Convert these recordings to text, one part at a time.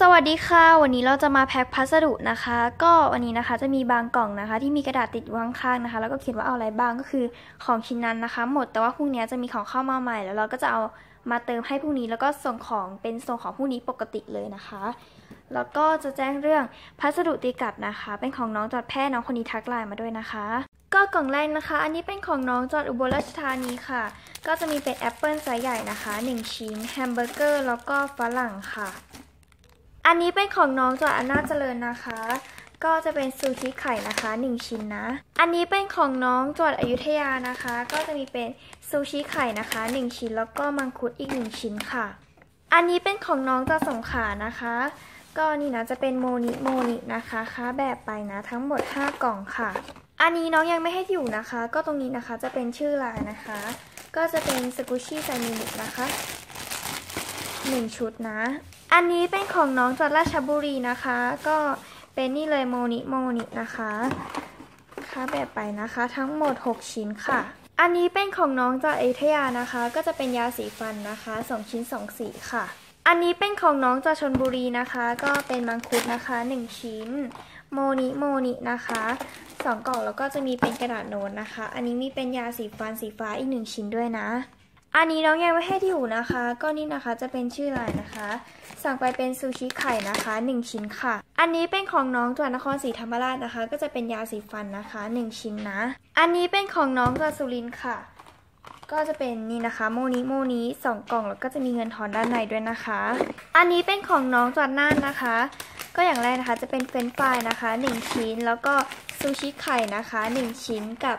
สวัสดีค่ะ วันนี้เราจะมาแพ็คพัสดุนะคะ ก็วันนี้นะคะจะมีบางกล่องนะคะ ที่มีกระดาษติดอยู่ข้างนะคะ แล้วก็เขียนว่าเอาอะไรบ้างก็คือของชิ้นนั้นนะคะ หมดแต่ว่าพรุ่งนี้จะมีของเข้ามาใหม่ แล้วเราก็จะเอามาเติมให้พรุ่งนี้แล้วก็ส่งของเป็นส่งของพรุ่งนี้ปกติเลยนะคะ แล้วก็จะแจ้งเรื่องพัสดุตีกลับนะคะ เป็นของน้องจอดแพร่น้องคนนี้ทักไลน์มาด้วยนะคะ ก็กล่องแรกนะคะ อันนี้เป็นของน้องจอดอุบลราชธานีค่ะ ก็จะมีเป็นแอปเปิลไซส์ใหญ่นะคะ 1 ชิ้นแฮมเบอร์เกอร์แล้วก็ฝรั่งค่ะ อันนี้เป็นของน้องจอดอำนาจเจริญนะคะ ก็จะเป็นซูชิไข่นะคะ 1 ชิ้นนะ อันนี้เป็นของน้องจอดอยุธยานะคะ ก็จะมีเป็นซูชิไข่นะคะ 1 ชิ้นแล้วก็มังคุดอีก 1 ชิ้นค่ะ อันนี้เป็นของน้องจอดสงขานะคะ ก็นี่นะจะเป็นโมนิโมนินะคะค้าแบบไปนะทั้งหมด 5 กล่องค่ะ อันนี้น้องยังไม่ให้อยู่นะคะ ก็ตรงนี้นะคะจะเป็นชื่อลายนะคะ ก็จะเป็นสกุชี่ไซมินินะคะ 1 ชุดนะ อันนี้เป็นของน้องจากราชบุรีนะคะ ก็เป็นนี่เลยโมนิโมนินะคะค่าแบบไปนะคะ ทั้งหมด 6 ชิ้นค่ะ อันนี้เป็นของน้องจากเอยุธยานะคะ ก็จะเป็นยาสีฟันนะคะ2ชิ้น2สีค่ะ อันนี้เป็นของน้องจากชนบุรีนะคะ ก็เป็นมังคุดนะคะ 1 ชิ้น โมนิโมนินะคะสองกล่องแล้วก็จะมีเป็นกระดาษโน้ตนะคะ อันนี้มีเป็นยาสีฟันสีฟ้าอีก 1 ชิ้นด้วยนะ อันนี้น้องยังไม่ให้ที่อยู่นะคะ ก็นี่นะคะจะเป็นชื่อลายนะคะ สั่งไปเป็นซูชิไข่นะคะ 1 ชิ้นค่ะ อันนี้เป็นของน้องจากนครศรีธรรมราชนะคะ ก็จะเป็นยาสีฟันนะคะ 1 ชิ้นนะ อันนี้เป็นของน้องจากสุรินทร์ค่ะ ก็จะเป็นนี่นะคะ โมนิโมนิสองกล่องแล้วก็จะมีเงินทอนด้านในด้วยนะคะ อันนี้เป็นของน้องจากน่านนะคะ ก็อย่างแรกนะคะจะเป็นเฟรนฟรายนะคะ 1 ชิ้นแล้วก็ซูชิไข่นะคะ 1 ชิ้นกับ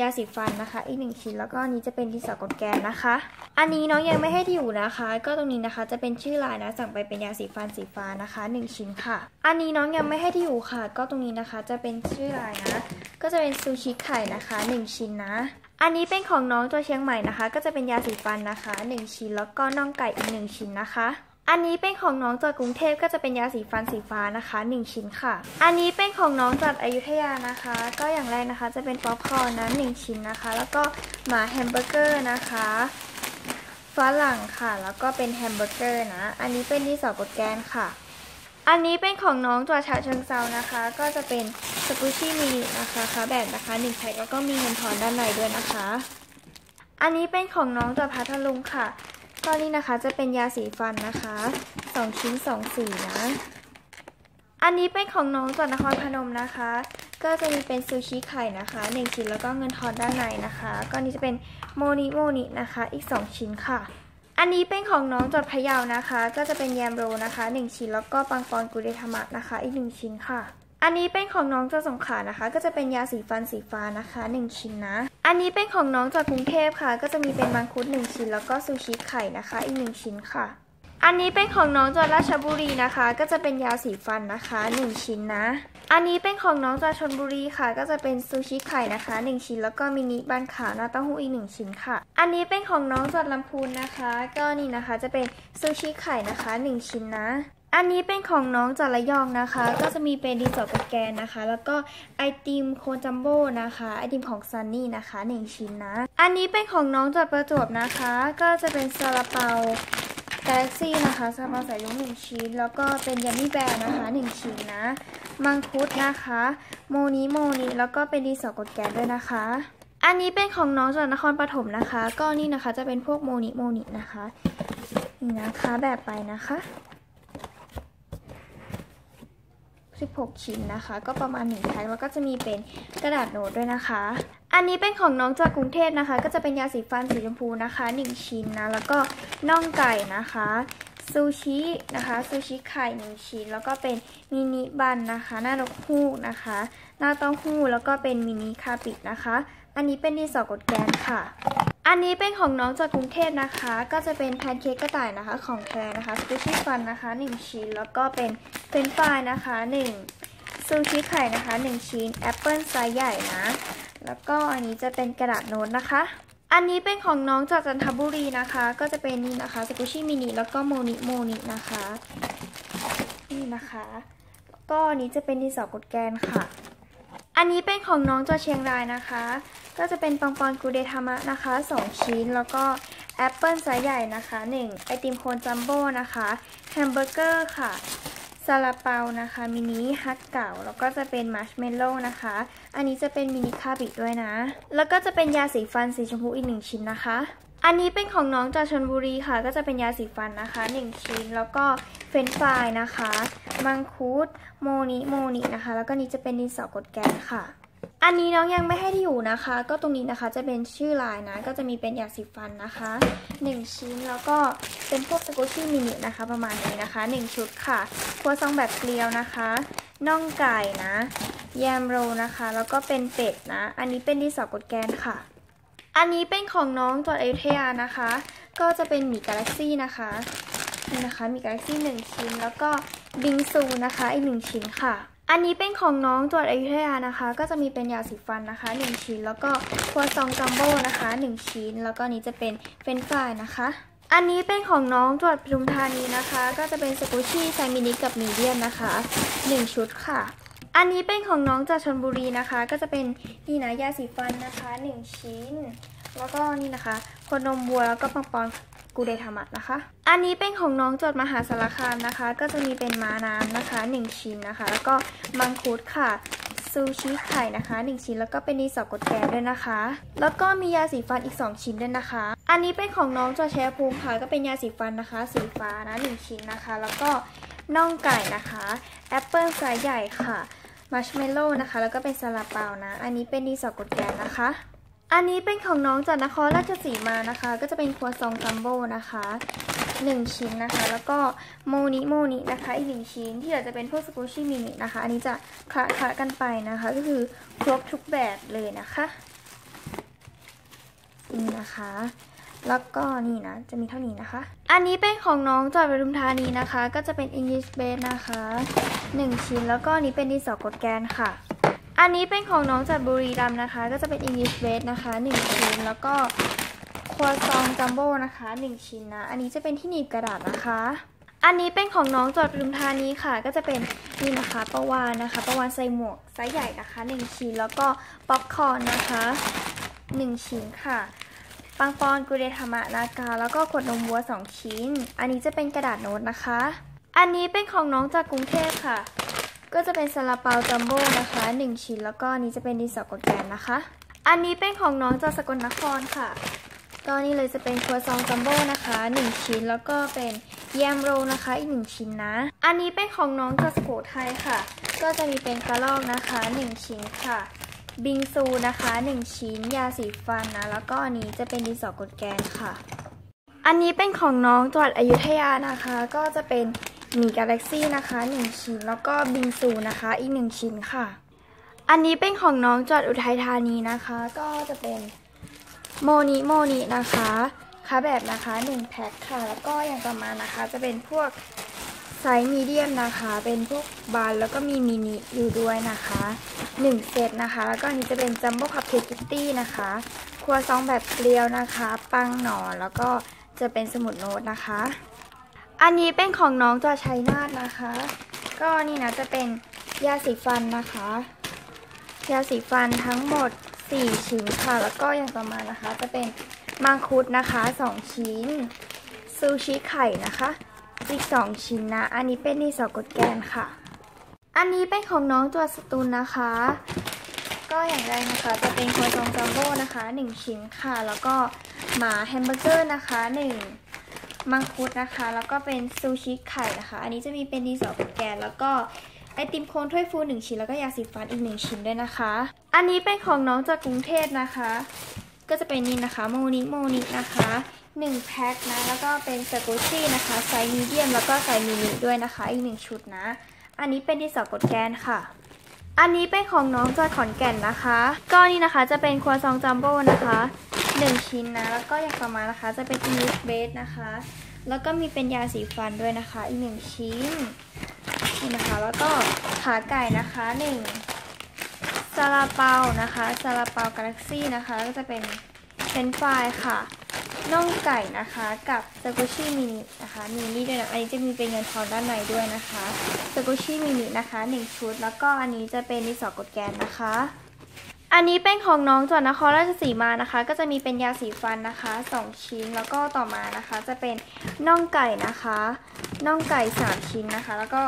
ยาสีฟันนะคะ อีก 1 ชิ้นแล้วก็นี้จะเป็นดินสอกดแกนนะคะ อันนี้น้องยังไม่ให้ที่อยู่นะคะ ก็ตรงนี้นะคะจะเป็นชื่อลายนะสั่งไปเป็นยาสีฟันสีฟ้านะคะ 1 ชิ้นค่ะ อันนี้น้องยังไม่ให้ที่อยู่ค่ะ ก็ตรงนี้นะคะจะเป็นชื่อลายนะ ก็จะเป็นซูชิไข่นะคะ 1 ชิ้นนะอันนี้เป็นของน้องตัวเชียงใหม่นะคะ ก็จะเป็นยาสีฟันนะคะ 1 ชิ้นแล้วก็น่องไก่อีก 1 ชิ้นนะคะ อันนี้เป็นของน้องจากกรุงเทพก็จะเป็นยาสีฟันสีฟ้านะคะ 1 ชิ้นค่ะ อันนี้เป็นของน้องจากอายุธยานะคะ ก็อย่างแรกนะคะจะเป็นป๊อปคอร์นนะ1ชิ้นนะคะ แล้วก็หมาแฮมเบอร์เกอร์นะคะฝรั่งค่ะ แล้วก็เป็นแฮมเบอร์เกอร์นะ อันนี้เป็นที่สอกดแกนค่ะ อันนี้เป็นของน้องจากฉะเชิงเซานะคะ ก็จะเป็นสกูชี่มินินะคะคะแบบนะคะ1แพ็คแล้วก็มีเงินทอนด้านในด้วยนะคะ อันนี้เป็นของน้องจากพัทลุงค่ะ ก็นี่นะคะจะเป็นยาสีฟันนะคะ2ชิ้น2สีนะ อันนี้เป็นของน้องจากนครพนมนะคะ ก็จะมีเป็นซูชิไข่นะคะ1ชิ้นแล้วก็เงินทอนด้านในนะคะ ก็นี่จะเป็นโมนิโมนินะคะ อีก2ชิ้นค่ะ อันนี้เป็นของน้องจดพะเยานะคะ ก็จะเป็นแยมโรนะคะ1ชิ้นแล้วก็ปังปอนกุเรธรรมะนะคะ อีก1ชิ้นค่ะ อันนี้เป็นของน้องจากสงขานะคะ ก็จะเป็นยาสีฟันสีฟ้านะคะ1ชิ้นนะ อันนี้เป็นของน้องจากกรุงเทพค่ะ ก็จะมีเป็นมังคุด1ชิ้นแล้วก็ซูชิไข่นะคะ อีก1ชิ้นค่ะ อันนี้เป็นของน้องจากราชบุรีนะคะ ก็จะเป็นยาสีฟันนะคะ 1 ชิ้นนะ อันนี้เป็นของน้องจากชนบุรีค่ะ ก็จะเป็นซูชิไข่นะคะ 1 ชิ้น แล้วก็มินิบันขาวหน้าเต้าหู้อีก 1 ชิ้นค่ะ อันนี้เป็นของน้องจากลำพูนนะคะ ก็นี่นะคะจะเป็นซูชิไข่นะคะ 1 ชิ้นนะ อันนี้เป็นของน้องจากระยองนะคะ ก็จะมีเป็นดินสอกับแกนนะคะ แล้วก็ไอติมโคนจัมโบ้นะคะ ไอติมของซันนี่นะคะ 1 ชิ้นนะ อันนี้เป็นของน้องจากประจวบนะคะ ก็จะเป็นซาลาเปากาแล็กซี่นะคะซาลาเปาใส่ลุงหนึ่งชิ้น แล้วก็เป็นยัมมี่แบร์นะคะหนึ่งชิ้นนะ มังคุดนะคะ โมนิโมนิแล้วก็เป็นดินสอกดแกนด้วยนะคะ อันนี้เป็นของน้องจากนครปฐมนะคะ ก็นี่นะคะจะเป็นพวกโมนิโมนินะคะ นี่นะคะแบบไปนะคะ 16 ชิ้นนะคะ ก็ประมาณ1แพ็คแล้วก็จะมีเป็นกระดาษโน้ตด้วยนะคะ อันนี้เป็นของน้องจากกรุงเทพนะคะ ก็จะเป็นยาสีฟันสีชมพูนะคะ 1 ชิ้นนะแล้วก็น่องไก่นะคะซูชินะคะซูชิไข่1ชิ้น แล้วก็เป็นมินิบันนะคะ หน้านกฮูกนะคะ หน้าเต้าหู้แล้วก็เป็นมินิคาปินะคะ อันนี้เป็นดินสอกดแกนค่ะ อันนี้เป็นของน้องจากกรุงเทพนะคะ ก็จะเป็นแพนเค้กกระต่ายนะคะของแท้นะคะสกูชี่ฟันนะคะ 1 ชิ้น แล้วก็เป็นเฟรนฟรายนะคะ 1 ซูชิไข่นะคะ 1 ชิ้นแอปเปิลไซส์ใหญ่นะ แล้วก็อันนี้จะเป็นกระดาษโน้ตนะคะ อันนี้เป็นของน้องจากจันทบุรีนะคะ ก็จะเป็นนี่นะคะสกูชี่มินิแล้วก็โมนิโมนินะคะ นี่นะคะ ก็อันนี้จะเป็นดินสอกดแกนค่ะ อันนี้เป็นของน้องจากเชียงรายนะคะ ก็จะเป็นปังปอนกูเดทามะนะคะ 2 ชิ้น แล้วก็แอปเปิลไซส์ใหญ่นะคะ 1 ไอติมโคนจัมโบ้นะคะแฮมเบอร์เกอร์ค่ะซาลาเปานะคะมินิฮัทเก่า แล้วก็จะเป็นมัชเมลโล่นะคะ อันนี้จะเป็นมินิคาบิด้วยนะ แล้วก็จะเป็นยาสีฟันสีชมพูอีกหนึ่งชิ้นนะคะ อันนี้เป็นของน้องจากชนบุรีค่ะ ก็จะเป็นยาสีฟันนะคะ 1 ชิ้นแล้วก็เฟรนช์ฟรายนะคะ มังคุดโมนิโมนินะคะ แล้วก็นี้จะเป็นดินสอกดแกนค่ะ อันนี้น้องยังไม่ให้ที่อยู่นะคะ ก็ตรงนี้นะคะจะเป็นชื่อลายนะ ก็จะมีเป็นยาสีฟันนะคะ 1 ชิ้นแล้วก็เป็นพวกสกูชี่มินินะคะ ประมาณนี้นะคะ 1 ชุดค่ะครัวซองแบบเกลียวนะคะน่องไก่นะแยมโรนะคะ แล้วก็เป็นเป็ดนะ อันนี้เป็นดินสอกดแกนค่ะ อันนี้เป็นของน้องจากอยุธยนะคะ ก็จะเป็นหมีกาแล็กซี่นะคะนี่นะคะมีกาแล็กซี่หนึ่งชิ้น แล้วก็ บิงซูนะคะอีกหนึ่งชิ้นค่ะ อันนี้เป็นของน้องจากอยุธยานะคะ ก็จะมีเป็นยาสีฟันนะคะหนึ่งชิ้น แล้วก็ครัวซองจัมโบ้นะคะหนึ่งชิ้น แล้วก็นี้จะเป็นเฟนฟรายนะคะ อันนี้เป็นของน้องจวดปทุมธานีนะคะ ก็จะเป็นสกูชี่ไซมินิกับมีเดียมนะคะหนึ่งชุดค่ะอันนี้เป็นของน้องจากชนบุรีนะคะ ก็จะเป็นนี่นะยาสีฟันนะคะหนึ่งชิ้น แล้วก็นี่นะคะ คนนมวัวแล้วก็ปังปอนกูเดทามัดนะคะ อันนี้เป็นของน้องจดมหาสารคามนะคะ ก็จะมีเป็นม้าน้ำนะคะหนึ่งชิ้นนะคะ แล้วก็มังคุดค่ะซูชิไข่นะคะหนึ่งชิ้นแล้วก็เป็นดีสอกดแกนด้วยนะคะ แล้วก็มียาสีฟันอีก 2 ชิ้นด้วยนะคะ อันนี้เป็นของน้องจอแชร์ภูมิค่ะก็เป็นยาสีฟันนะคะ สีฟ้านะหนึ่งชิ้นนะคะ แล้วก็น่องไก่นะคะแอปเปิลไซส์ใหญ่ค่ะมัชเมลโล่นะคะ แล้วก็เป็นซาลาเปานะ อันนี้เป็นดีสอกดแกนนะคะ อันนี้เป็นของน้องจากนครราชสีมานะคะ ก็จะเป็นครัวซองจัมโบ้นะคะ1 ชิ้นนะคะ แล้วก็โมนิโมนินะคะอีกหนึ่งชิ้นที่เหลือจะเป็นพวกสกูชี่มินินะคะ อันนี้จะคละคละกันไปนะคะ ก็คือครบทุกแบบเลยนะคะนี่นะคะ แล้วก็นี่นะ จะมีเท่านี้นะคะ อันนี้เป็นของน้องจากปทุมธานีนะคะ ก็จะเป็น English b a s นะคะ 1 ชิ้นแล้วก็นนี้เป็นดินสอกดแกนค่ะ อันนี้เป็นของน้องจากบุรีรัมนะคะ ก็จะเป็น English base นะคะ1ชิ้นแล้วก็ครัวซองจัมโบ้นะคะ1ชิ้นนะ อันนี้จะเป็นที่หนีบกระดาษนะคะ อันนี้เป็นของน้องจากปทุมธานี้ค่ะ ก็จะเป็นนี่นะคะประวานนะคะประวานใส่หมวกไซส์ใหญ่นะคะ1ชิ้นแล้วก็ป๊อปคอร์นนะคะ1ชิ้นค่ะปังปอนกุเดธรรมะนากาแล้วก็ขวดนมวัว 2 ชิ้น อันนี้จะเป็นกระดาษโน้ตนะคะ อันนี้เป็นของน้องจากกรุงเทพค่ะ ก็จะเป็นซาลาเปาจัมโบ้นะคะ 1 ชิ้นแล้วก็นี้จะเป็นดินสอกดแกนนะคะ อันนี้เป็นของน้องจากสกลนครค่ะก็นี่เลยจะเป็นครัวซองจัมโบ้นะคะ 1 ชิ้นแล้วก็เป็นแยมโรนะคะอีก 1 ชิ้นนะ อันนี้เป็นของน้องจากสุโขทัยค่ะ ก็จะมีเป็นกระลอกนะคะ 1 ชิ้นค่ะ บิงซูนะคะ 1 ชิ้น ยาสีฟันนะ แล้วก็อันนี้จะเป็นดินสอกดแกนค่ะ อันนี้เป็นของน้องจังหวัดอยุธยานะคะ ก็จะเป็น มีกาแล็กซี่นะคะ 1 ชิ้น แล้วก็บิงซูนะคะ อีก 1 ชิ้นค่ะ อันนี้เป็นของน้องจังหวัดอุทัยธานีนะคะ ก็จะเป็นโมนิโมนินะคะค่าแบบนะคะ 1 แพ็คค่ะ แล้วก็อย่างต่อมานะคะ จะเป็นพวกไซส์มีเดียมนะคะ เป็นพวกบานแล้วก็มีมินิอยู่ด้วยนะคะ 1 เซตนะคะ แล้วก็อันนี้จะเป็นจัมโบ้คัพเค้กคิตตี้นะคะ ครัวซองแบบเกลียวนะคะ ปังหนอแล้วก็จะเป็นสมุดโน้ตนะคะ อันนี้เป็นของน้องจากชัยนาทนะคะ ก็นี่นะจะเป็นยาสีฟันนะคะ ยาสีฟันทั้งหมด 4 ชิ้นค่ะ แล้วก็อย่างต่อมานะคะ จะเป็นมังคุดนะคะ 2 ชิ้น ซูชิไข่นะคะอีก 2 ชิ้นนะ อันนี้เป็นนี่สอกดแกนค่ะ อันนี้เป็นของน้องตัวสตูลนะคะ ก็อย่างแรกนะคะ จะเป็นโครัวซองจัมโบ้นะคะ 1 ชิ้นค่ะ แล้วก็หมาแฮมเบอร์เกอร์นะคะ 1 มังคุดนะคะ แล้วก็เป็นซูชิไข่นะคะ อันนี้จะมีเป็นดีสอกดแกน แล้วก็ไอติมโคนถ้วยฟูหนึ่งชิ้น แล้วก็ยาสีฟันอีกหนึ่งชิ้นด้วยนะคะ อันนี้เป็นของน้องจากกรุงเทพนะคะ ก็จะเป็นนี่นะคะโมนิโมนินะคะ1แพ็คนะ แล้วก็เป็นสกูชี่นะคะไซส์มีเดียมแล้วก็ไซส์มินิด้วยนะคะ อีกหนึ่งชุดนะ อันนี้เป็นที่สอกดแกนค่ะ อันนี้เป็นของน้องจอยขอนแก่นนะคะ ก็นี่นะคะจะเป็นครัวซองจัมโบ้นะคะ 1 ชิ้นนะ แล้วก็อย่างต่อมานะคะ จะเป็นอิน i ิ h เบสนะคะ แล้วก็มีเป็นยาสีฟันด้วยนะคะ อีกหนึ่งชิ้นนี่นะคะ แล้วก็ขาไก่นะคะหนึ่งซาลาเปานะคะซาลาเปากาแล็กซี่นะคะก็จะเป็นเฟนฟรายค่ะน่องไก่นะคะกับสกูชี่มินินะคะมีนี่ด้วยนะอันนี้จะมีเป็นเงินทองด้านในด้วยนะคะสกูชี่มินินะคะหนึ่งชุด แล้วก็อันนี้จะเป็นดินสอกดแกนนะคะ อันนี้เป็นของน้องจากนครราชสีมานะคะ ก็จะมีเป็นยาสีฟันนะคะ2ชิ้นแล้วก็ต่อมานะคะ จะเป็นน่องไก่นะคะน่องไก่3ชิ้นนะคะ แล้วก็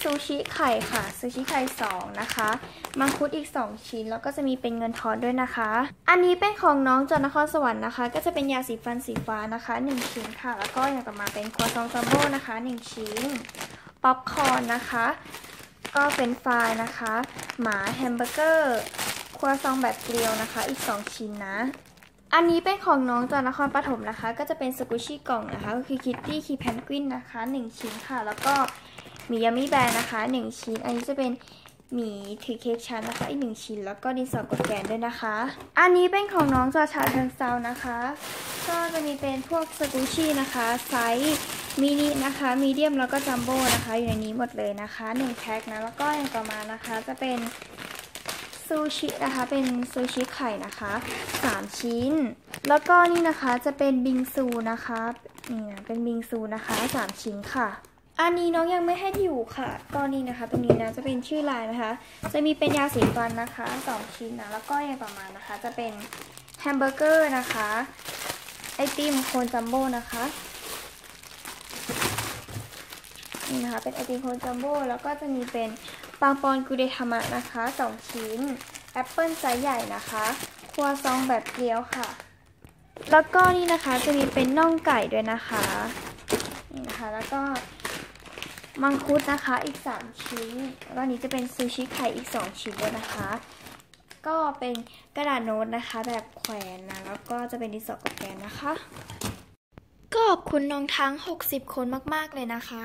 ซูชิไข่ค่ะซูชิไข่2นะคะมังคุดอีก 2 ชิ้น แล้วก็จะมีเป็นเงินทอนด้วยนะคะ อันนี้เป็นของน้องจากนครสวรรค์นะคะ ก็จะเป็นยาสีฟันสีฟ้านะคะ 1 ชิ้นค่ะ แล้วก็อย่างต่อมาเป็นครัวซองซัมโบนะคะ 1 ชิ้นป๊อปคอร์นนะคะ ก็เป็นไฟรายนะคะ หมาแฮมเบอร์เกอร์ ครัวซองแบบเกลียวนะคะ อีก 2 ชิ้นนะ อันนี้เป็นของน้องจากนครปฐมนะคะ ก็จะเป็นสกุชี่กล่องนะคะ ก็คือคิตตี้คีแพนกวินนะคะ 1 ชิ้นค่ะ แล้วก็หมียามี่แบร์นะคะ 1 ชิ้น อันนี้จะเป็นหมีถือเค้กชั้นนะคะ อีก1ชิ้น แล้วก็ดินสอกดแกนด้วยนะคะ อันนี้เป็นของน้องจากชาเชิงเซานะคะ ก็จะมีเป็นพวกสกุชี่นะคะ ไซส์มินินะคะมีเดียมแล้วก็จัมโบ้นะคะ อยู่ในนี้หมดเลยนะคะ 1 แพ็คนะ แล้วก็อย่างต่อมานะคะ จะเป็น ซูชินะคะเป็นซูชิไข่นะคะ3ชิ้น แล้วก็นี่นะคะจะเป็นบิงซูนะคะนี่นะเป็นบิงซูนะคะ3ชิ้นค่ะอันนี้น้องยังไม่ให้อยู่ค่ะก็นี่นะคะ ตรงนี้นะจะเป็นชื่อลายนะคะ จะมีเป็นยาสีฟันนะคะ2ชิ้นนะแล้วก็อย่างต่อมานะคะ จะเป็นแฮมเบอร์เกอร์นะคะ ไอติมโคนจัมโบ้นะคะนี่นะคะเป็นไอติมโคนจัมโบ้แล้วก็จะมีเป็น ปังปอนกุเดทามะนะคะ 2 ชิ้น แอปเปิลไซส์ใหญ่นะคะ ครัวซองแบบเกลียวค่ะ แล้วก็นี่นะคะจะมีเป็นน่องไก่ด้วยนะคะ นี่นะคะ แล้วก็มังคุดนะคะอีก 3 ชิ้น แล้วก็นนี้จะเป็นซูชิไข่อีก 2 ชิ้นด้วยนะคะ ก็เป็นกระดาษโน้ตนะคะ แบบแขวนนะ แล้วก็จะเป็นดินสอกับแกนนะคะ ก็ขอบคุณน้องทั้ง 60 คนมาก ๆ เลยนะคะ